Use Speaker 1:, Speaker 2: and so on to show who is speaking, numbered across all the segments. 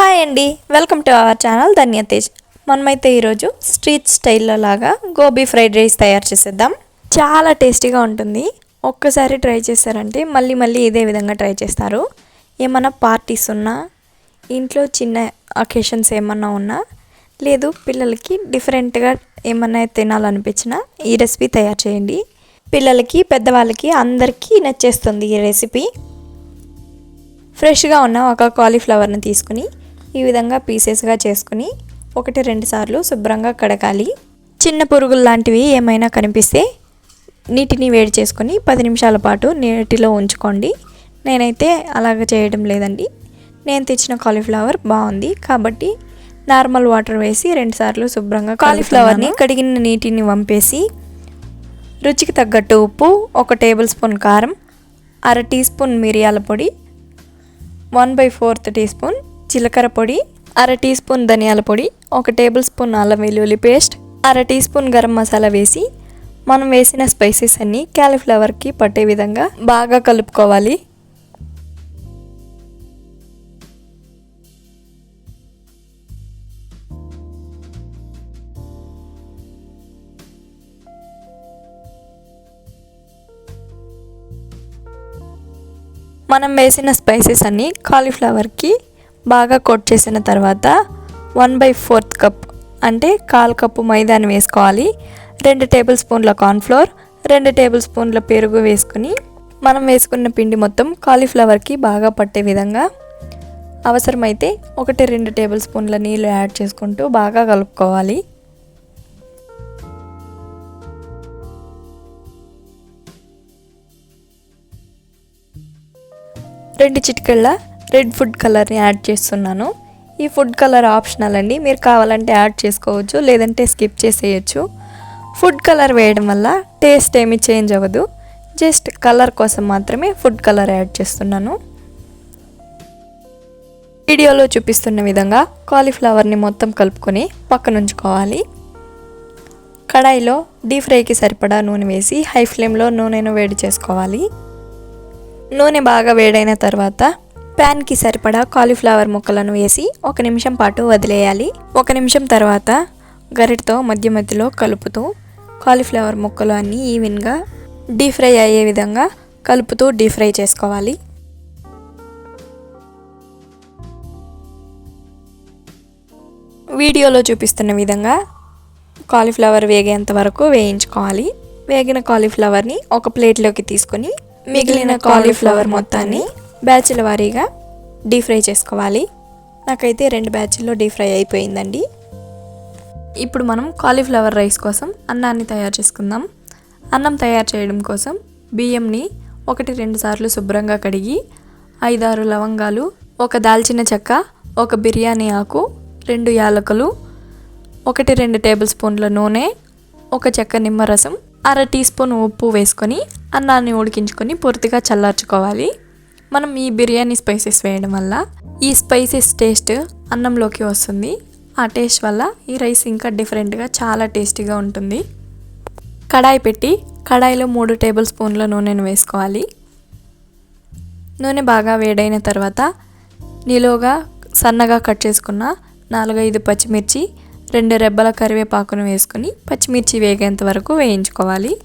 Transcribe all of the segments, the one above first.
Speaker 1: Hi అండి. Welcome to our channel Dhanyatej మనమైతే ఈరోజు స్ట్రీట్ స్టైల్లో లాగా గోబీ ఫ్రైడ్ రైస్ తయారు చేసేద్దాం. చాలా టేస్టీగా ఉంటుంది. ఒక్కసారి ట్రై చేస్తారంటే మళ్ళీ మళ్ళీ ఇదే విధంగా ట్రై చేస్తారు. ఏమన్నా పార్టీస్ ఉన్నా ఇంట్లో చిన్న అకేషన్స్ ఏమన్నా ఉన్నా లేదు పిల్లలకి డిఫరెంట్గా ఏమన్నా తినాలనిపించినా ఈ రెసిపీ తయారు చేయండి. పిల్లలకి పెద్దవాళ్ళకి అందరికీ నచ్చేస్తుంది ఈ రెసిపీ ఫ్రెష్గా ఉన్న ఒక కాలీఫ్లవర్ని తీసుకుని ఈ విధంగా పీసెస్గా చేసుకుని ఒకటి రెండు సార్లు శుభ్రంగా కడగాలి. చిన్న పురుగులు లాంటివి ఏమైనా కనిపిస్తే నీటిని వేడి చేసుకొని పది నిమిషాల పాటు నీటిలో ఉంచుకోండి. నేనైతే అలాగ చేయడం లేదండి. నేను తెచ్చిన కాలీఫ్లవర్ బాగుంది కాబట్టి నార్మల్ వాటర్ వేసి రెండుసార్లు శుభ్రంగా కాలీఫ్లవర్ని కడిగిన నీటిని వంపేసి రుచికి తగ్గట్టు ఉప్పు ఒక టేబుల్ స్పూన్ కారం అర టీ స్పూన్ మిరియాల పొడి one by fourth teaspoon జీలకర్ర పొడి అర టీ స్పూన్ ధనియాల పొడి ఒక టేబుల్ స్పూన్ అల్లం వెల్లుల్లి పేస్ట్ అర టీ స్పూన్ గరం మసాలా వేసి మనం వేసిన స్పైసెస్ అన్నీ క్యాలీఫ్లవర్కి పట్టే విధంగా బాగా కలుపుకోవాలి. మనం వేసిన స్పైసెస్ అన్నీ కాలీఫ్లవర్కి బాగా కోట్ చేసిన తర్వాత వన్ బై ఫోర్త్ కప్ అంటే కాల్ కప్పు మైదాని వేసుకోవాలి. రెండు టేబుల్ స్పూన్ల కార్న్ఫ్లోర్ రెండు టేబుల్ స్పూన్ల పెరుగు వేసుకుని మనం వేసుకున్న పిండి మొత్తం కాలీఫ్లవర్కి బాగా పట్టే విధంగా అవసరమైతే ఒకటి రెండు టేబుల్ స్పూన్ల నీళ్ళు యాడ్ చేసుకుంటూ బాగా కలుపుకోవాలి. రెండు చిటికెళ్ళ రెడ్ ఫుడ్ కలర్ని యాడ్ చేస్తున్నాను. ఈ ఫుడ్ కలర్ ఆప్షనల్ అండి. మీరు కావాలంటే యాడ్ చేసుకోవచ్చు లేదంటే స్కిప్ చేసేయచ్చు. ఫుడ్ కలర్ వేయడం వల్ల టేస్ట్ ఏమి చేంజ్ అవ్వదు. జస్ట్ కలర్ కోసం మాత్రమే ఫుడ్ కలర్ యాడ్ చేస్తున్నాను. వీడియోలో చూపిస్తున్న విధంగా కాలీఫ్లవర్ని మొత్తం కలుపుకొని పక్కన ఉంచుకోవాలి కడాయిలో డీప్ ఫ్రైకి సరిపడా నూనె వేసి హై ఫ్లేమ్లో నూనెను వేడి చేసుకోవాలి. నూనె బాగా వేడైన తర్వాత ప్యాన్కి సరిపడా కాలీఫ్లవర్ ముక్కలను వేసి ఒక నిమిషం పాటు వదిలేయాలి. ఒక నిమిషం తర్వాత గరిటతో మధ్య మధ్యలో కలుపుతూ కాలీఫ్లవర్ ముక్కలు అన్నీ ఈవెన్గా డీప్ ఫ్రై అయ్యే విధంగా కలుపుతూ డీప్ ఫ్రై చేసుకోవాలి. వీడియోలో చూపిస్తున్న విధంగా కాలీఫ్లవర్ వేగేంత వరకు వేయించుకోవాలి. వేగిన కాలీఫ్లవర్ని ఒక ప్లేట్లోకి తీసుకొని మిగిలిన కాలీఫ్లవర్ మొత్తాన్ని బ్యాచ్ల వారీగా డీప్ ఫ్రై చేసుకోవాలి. నాకైతే రెండు బ్యాచ్ల్లో డీప్ ఫ్రై అయిపోయిందండి. ఇప్పుడు మనం కాలీఫ్లవర్ రైస్ కోసం అన్నాన్ని తయారు చేసుకుందాం. అన్నం తయారు చేయడం కోసం బియ్యంని ఒకటి రెండు సార్లు శుభ్రంగా కడిగి ఐదారు లవంగాలు ఒక దాల్చిన చెక్క ఒక బిర్యానీ ఆకు రెండు యాలకులు ఒకటి రెండు టేబుల్ స్పూన్ల నూనె ఒక చెక్క నిమ్మరసం అర టీ స్పూన్ ఉప్పు వేసుకొని అన్నాన్ని ఉడికించుకొని పూర్తిగా చల్లార్చుకోవాలి. మనం ఈ బిర్యానీ స్పైసెస్ వేయడం వల్ల ఈ స్పైసెస్ టేస్ట్ అన్నంలోకి వస్తుంది. ఆ టేస్ట్ వల్ల ఈ రైస్ ఇంకా డిఫరెంట్గా చాలా టేస్టీగా ఉంటుంది. కడాయి పెట్టి కడాయిలో మూడు టేబుల్ స్పూన్ల నూనెను వేసుకోవాలి. నూనె బాగా వేడైన తర్వాత నిలువుగా సన్నగా కట్ చేసుకున్న నాలుగైదు పచ్చిమిర్చి రెండు రెబ్బల కరివేపాకును వేసుకుని పచ్చిమిర్చి వేగేంత వరకు వేయించుకోవాలి.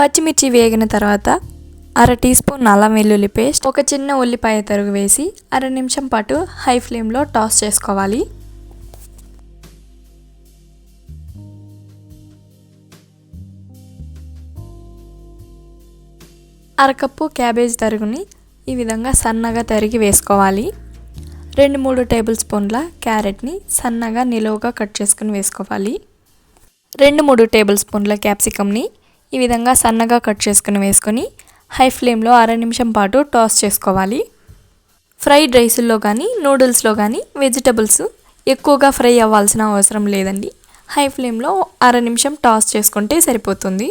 Speaker 1: పచ్చిమిర్చి వేగిన తర్వాత అర టీ స్పూన్ అల్లం వెల్లుల్లి పేస్ట్ ఒక చిన్న ఉల్లిపాయ తరుగు వేసి అర నిమిషం పాటు హై ఫ్లేమ్లో టాస్ చేసుకోవాలి. అరకప్పు క్యాబేజ్ తరుగుని ఈ విధంగా సన్నగా తరిగి వేసుకోవాలి. రెండు మూడు టేబుల్ స్పూన్ల క్యారెట్ని సన్నగా నిలువుగా కట్ చేసుకుని వేసుకోవాలి. రెండు మూడు టేబుల్ స్పూన్ల క్యాప్సికమ్ని ఈ విధంగా సన్నగా కట్ చేసుకుని వేసుకొని హై ఫ్లేమ్లో అర నిమిషం పాటు టాస్ చేసుకోవాలి. ఫ్రైడ్ రైసుల్లో కానీ నూడిల్స్లో కానీ వెజిటబుల్స్ ఎక్కువగా ఫ్రై అవ్వాల్సిన అవసరం లేదండి. హై ఫ్లేమ్లో అర నిమిషం టాస్ చేసుకుంటే సరిపోతుంది.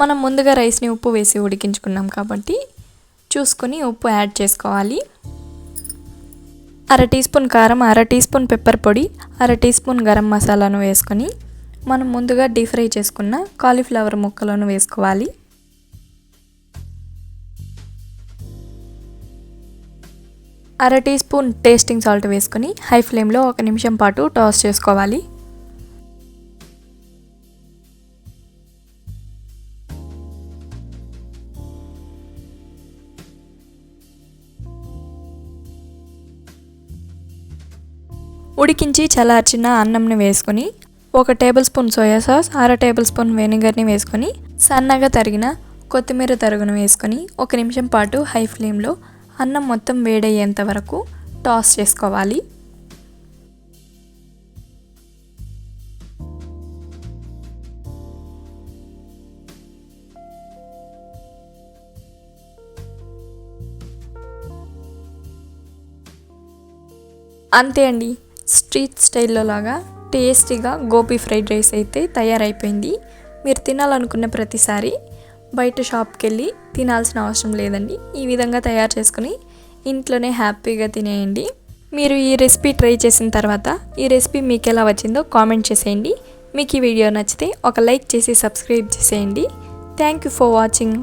Speaker 1: మనం ముందుగా రైస్ని ఉప్పు వేసి ఉడికించుకున్నాం కాబట్టి చూసుకొని ఉప్పు యాడ్ చేసుకోవాలి. అర టీ స్పూన్ కారం అర టీ స్పూన్ పెప్పర్ పొడి అర టీ స్పూన్ గరం మసాలాను వేసుకొని మనం ముందుగా డీప్ ఫ్రై చేసుకున్న కాలీఫ్లవర్ ముక్కలను వేసుకోవాలి. అర టీ స్పూన్ టేస్టింగ్ సాల్ట్ వేసుకొని హై ఫ్లేమ్లో ఒక నిమిషం పాటు టాస్ చేసుకోవాలి. ఉడికించి చల్లార్చిన అన్నంని వేసుకొని ఒక టేబుల్ స్పూన్ సోయా సాస్ అర టేబుల్ స్పూన్ వెనిగర్ని వేసుకొని సన్నగా తరిగిన కొత్తిమీర తరుగును వేసుకొని ఒక నిమిషం పాటు హై ఫ్లేమ్లో అన్నం మొత్తం వేడయ్యేంత వరకు టాస్ చేసుకోవాలి. అంతే అండి. స్ట్రీట్ స్టైల్లో లాగా టేస్టీగా గోబీ ఫ్రైడ్ రైస్ అయితే తయారైపోయింది. మీరు తినాలనుకున్న ప్రతిసారి బయట షాప్కి వెళ్ళి తినాల్సిన అవసరం లేదండి. ఈ విధంగా తయారు చేసుకుని ఇంట్లోనే హ్యాపీగా తినేయండి. మీరు ఈ రెసిపీ ట్రై చేసిన తర్వాత ఈ రెసిపీ మీకు ఎలా వచ్చిందో కామెంట్ చేసేయండి. మీకు ఈ వీడియో నచ్చితే ఒక లైక్ చేసి సబ్స్క్రైబ్ చేసేయండి. Thank you for watching.